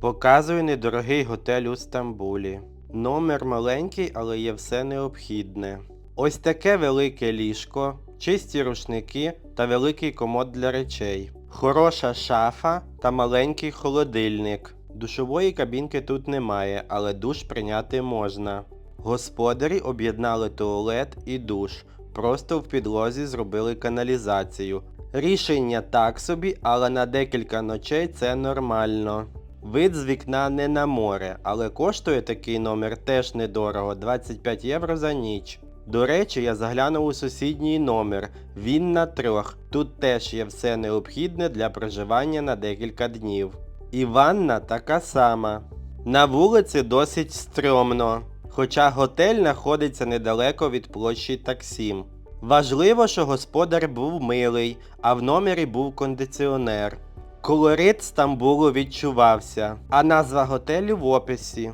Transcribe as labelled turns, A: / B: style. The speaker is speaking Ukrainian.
A: Показую недорогий готель у Стамбулі. Номер маленький, але є все необхідне. Ось таке велике ліжко, чисті рушники та великий комод для речей. Хороша шафа та маленький холодильник. Душової кабінки тут немає, але душ прийняти можна. Господарі об'єднали туалет і душ. Просто в підлозі зробили каналізацію. Рішення так собі, але на декілька ночей це нормально. Вид з вікна не на море, але коштує такий номер теж недорого 25 євро за ніч. До речі, я заглянув у сусідній номер. Він на трьох. Тут теж є все необхідне для проживання на декілька днів. І ванна така сама. На вулиці досить стрьомно, хоча готель знаходиться недалеко від площі Таксім. Важливо, що господар був милий, а в номері був кондиціонер. Колорит Стамбулу відчувався, а назва готелю в описі.